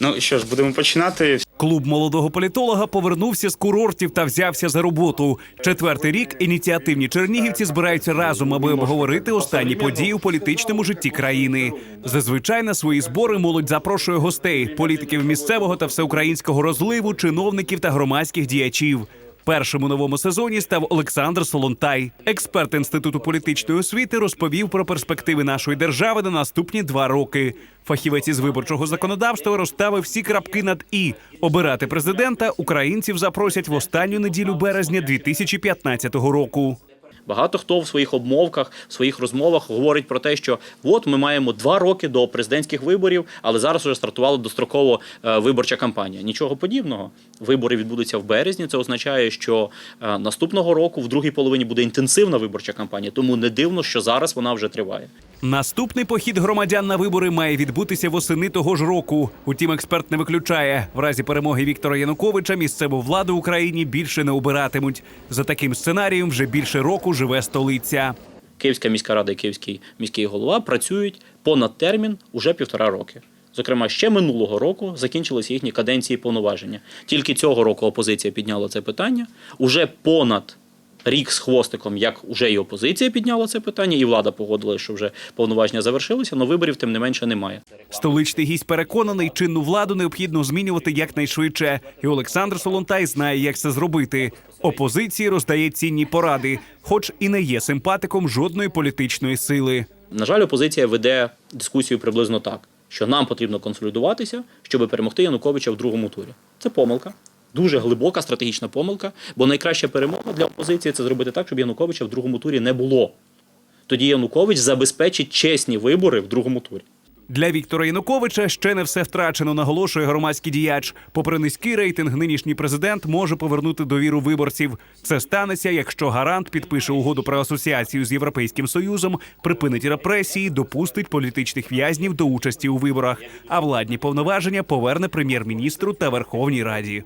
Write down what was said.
Ну що ж, будемо починати. Клуб молодого політолога повернувся з курортів та взявся за роботу. Четвертий рік ініціативні чернігівці збираються разом, аби обговорити останні події у політичному житті країни. Зазвичай на свої збори молодь запрошує гостей, політиків місцевого та всеукраїнського розливу, чиновників та громадських діячів. Першим у новому сезоні став Олександр Солонтай. Експерт інституту політичної освіти розповів про перспективи нашої держави на наступні два роки. Фахівець із виборчого законодавства розставив всі крапки над і обирати президента українців запросять в останню неділю березня 2015 року. Багато хто в своїх обмовках, в своїх розмовах говорить про те, що от ми маємо два роки до президентських виборів, але зараз вже стартувала достроково е, виборча кампанія. Нічого подібного. Вибори відбудуться в березні. Це означає, що е, наступного року, в другій половині, буде інтенсивна виборча кампанія. Тому не дивно, що зараз вона вже триває. Наступний похід громадян на вибори має відбутися восени того ж року. Утім, експерт не виключає, в разі перемоги Віктора Януковича місцеву владу Україні більше не обиратимуть. За таким сценарієм вже більше року живе столиця. Київська міська рада і Київський міський голова працюють понад термін уже півтора роки. Зокрема, ще минулого року закінчилися їхні каденції повноваження. Тільки цього року опозиція підняла це питання. Уже понад рік з хвостиком, як уже і опозиція підняла це питання, і влада погодила, що вже повноваження завершилися, але виборів тим не менше немає. Столичний гість переконаний, чинну владу необхідно змінювати якнайшвидше. І Олександр Солонтай знає, як це зробити. Опозиції роздає цінні поради, хоч і не є симпатиком жодної політичної сили. На жаль, опозиція веде дискусію приблизно так, що нам потрібно консолідуватися, щоб перемогти Януковича в другому турі. Це помилка. Дуже глибока стратегічна помилка, бо найкраща перемога для опозиції це зробити так, щоб Януковича в другому турі не було. Тоді Янукович забезпечить чесні вибори в другому турі. Для Віктора Януковича ще не все втрачено, наголошує громадський діяч. Попри низький рейтинг, нинішній президент може повернути довіру виборців. Це станеться, якщо гарант підпише угоду про асоціацію з Європейським Союзом, припинить репресії, допустить політичних в'язнів до участі у виборах, а владні повноваження поверне прем'єр-міністру та Верховній Раді.